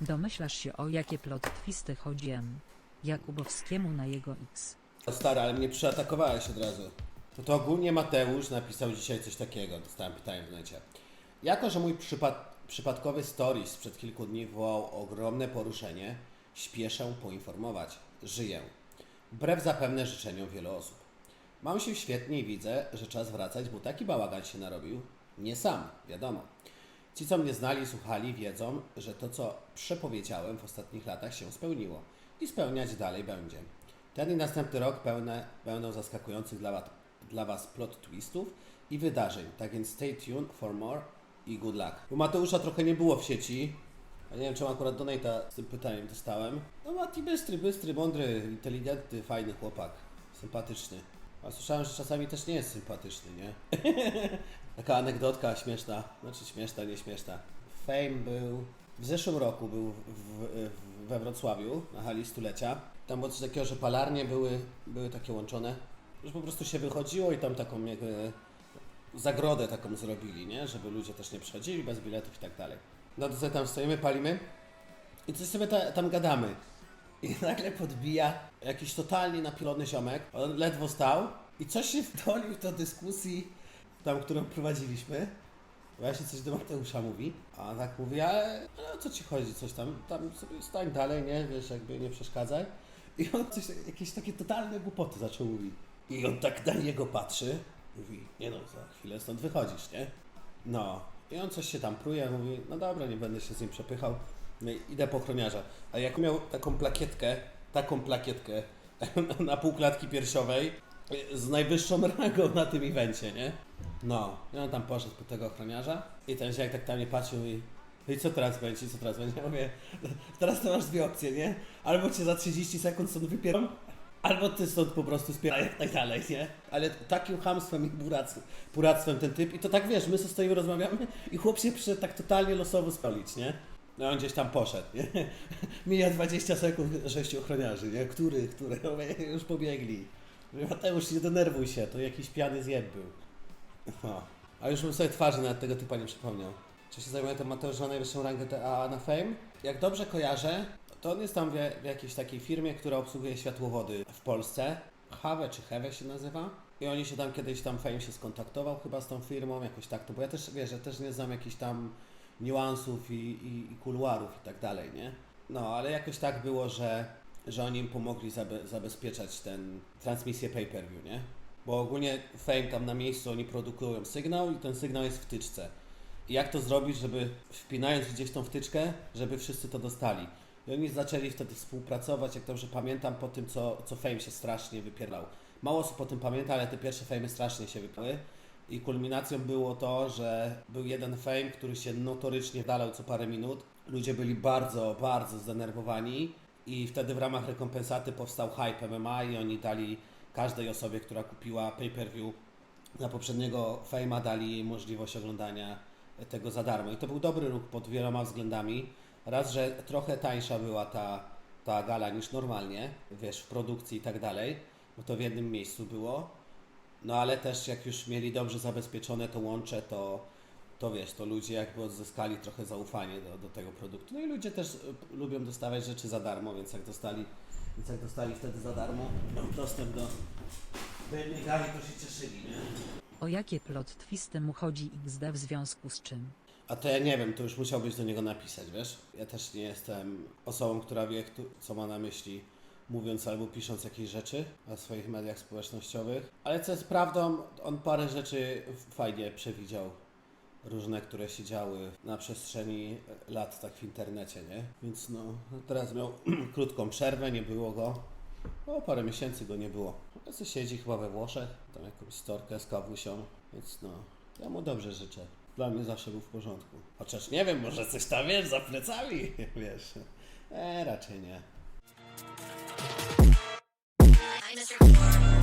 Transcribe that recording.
Domyślasz się o jakie plot twisty chodzi M. Jakubowskiemu na jego X. O stary, ale mnie przyatakowałeś od razu. No to ogólnie Mateusz napisał dzisiaj coś takiego, dostałem pytanie w necie. Jako, że mój przypad przypadkowy stories sprzed kilku dni wywołał ogromne poruszenie, śpieszę poinformować. Żyję. Wbrew zapewne życzeniom wielu osób. Mam się świetnie i widzę, że czas wracać, bo taki bałagan się narobił. Nie sam, wiadomo. Ci, co mnie znali słuchali, wiedzą, że to, co przepowiedziałem w ostatnich latach, się spełniło i spełniać dalej będzie. Ten i następny rok pełne, będą zaskakujących dla dla was plot twistów i wydarzeń. Tak więc stay tuned for more i good luck. U Mateusza trochę nie było w sieci. Ja nie wiem, czemu akurat donata z tym pytaniem dostałem. No Mati bystry, bystry, mądry, inteligentny, fajny chłopak. Sympatyczny. A słyszałem, że czasami też nie jest sympatyczny, nie? Taka anegdotka śmieszna, znaczy śmieszna, nie śmieszna. Fame był, w zeszłym roku był w, w, w, we Wrocławiu na hali stulecia. Tam było coś takiego, że palarnie były, były takie łączone, że po prostu się wychodziło i tam taką jakby zagrodę taką zrobili, nie? Żeby ludzie też nie przychodzili bez biletów i tak dalej. No to sobie tam stoimy, palimy i coś sobie ta, tam gadamy. I nagle podbija jakiś totalnie napilony ziomek. On ledwo stał i coś się wdolił do dyskusji, tam, którą prowadziliśmy. Właśnie coś do Mateusza mówi, a tak mówi, ale ale o co ci chodzi, coś tam, tam sobie stań dalej, nie, wiesz, jakby nie przeszkadzaj. I on coś, jakieś takie totalne głupoty zaczął mówić. I on tak na niego patrzy, mówi, nie no, za chwilę stąd wychodzisz, nie? No, i on coś się tam pruje, mówi, no dobra, nie będę się z nim przepychał, no i idę po ochroniarza. A jak miał taką plakietkę, taką plakietkę na półklatki piersiowej z najwyższą rangą na tym evencie, nie? No, i on tam poszedł po tego ochroniarza i ten ziak tak tam nie patrzył i no i co teraz będzie, co teraz będzie? Ja mówię, teraz to masz dwie opcje, nie? Albo cię za 30 sekund stąd wypieram, albo ty stąd po prostu spieraj jak tak dalej, nie? Ale takim chamstwem i buractwem ten typ i to tak wiesz, my sobie stoimy, rozmawiamy i chłop się przyszedł tak totalnie losowo spalić, nie? No on gdzieś tam poszedł, nie? Mija 20 sekund sześciu ochroniarzy, nie? Który, mówię, już pobiegli. Mateusz, nie denerwuj się, to jakiś pijany zjeb był. O. A już bym sobie twarzy nawet tego typa nie przypomniał. Czy się zajmuje ten Mateusz na najwyższą rangę TA na Fame? Jak dobrze kojarzę, to on jest tam w, jakiejś takiej firmie, która obsługuje światłowody w Polsce. Hawe czy Hewe się nazywa. I oni się tam kiedyś tam Fame się skontaktował chyba z tą firmą, jakoś tak to, bo ja też wiesz, ja też nie znam jakichś tam niuansów i, i, i kuluarów i tak dalej, nie? No, ale jakoś tak było, że, że oni im pomogli zabe, zabezpieczać ten transmisję pay-per-view, nie? Bo ogólnie Fame tam na miejscu oni produkują sygnał i ten sygnał jest w wtyczce. I jak to zrobić, żeby wpinając gdzieś tą wtyczkę, żeby wszyscy to dostali. I oni zaczęli wtedy współpracować, jak dobrze pamiętam, po tym, co, co Fame się strasznie wypierdał. Mało osób po tym pamięta, ale te pierwsze Fame strasznie się wypierały. I kulminacją było to, że był jeden Fame, który się notorycznie dalał co parę minut. Ludzie byli bardzo, bardzo zdenerwowani i wtedy w ramach rekompensaty powstał Hype MMA i oni dali każdej osobie, która kupiła pay-per-view na poprzedniego Fame'a, dali jej możliwość oglądania tego za darmo. I to był dobry ruch pod wieloma względami. Raz, że trochę tańsza była ta, ta gala niż normalnie, wiesz, w produkcji i tak dalej, bo to w jednym miejscu było. No ale też jak już mieli dobrze zabezpieczone to łącze, to, to wiesz, to ludzie jakby odzyskali trochę zaufanie do, do tego produktu. No i ludzie też y, lubią dostawać rzeczy za darmo, więc jak dostali, więc jak dostali wtedy za darmo dostęp do, do jednej gali, to się cieszyli, nie? O jakie plot twisty mu chodzi XD w związku z czym? A to ja nie wiem, to już musiałbyś do niego napisać, wiesz? Ja też nie jestem osobą, która wie, co ma na myśli, mówiąc albo pisząc jakieś rzeczy na swoich mediach społecznościowych. Ale co jest prawdą, on parę rzeczy fajnie przewidział. Różne, które się działy na przestrzeni lat tak w internecie, nie? Więc no, teraz miał krótką przerwę, nie było go. O, parę miesięcy go nie było. Ja sobie siedzi chyba we Włoszech, tam jakąś storkę z kawusią, więc no, ja mu dobrze życzę. Dla mnie zawsze był w porządku. Chociaż nie wiem, może coś tam wiesz za plecami, wiesz. E, raczej nie. Thank you.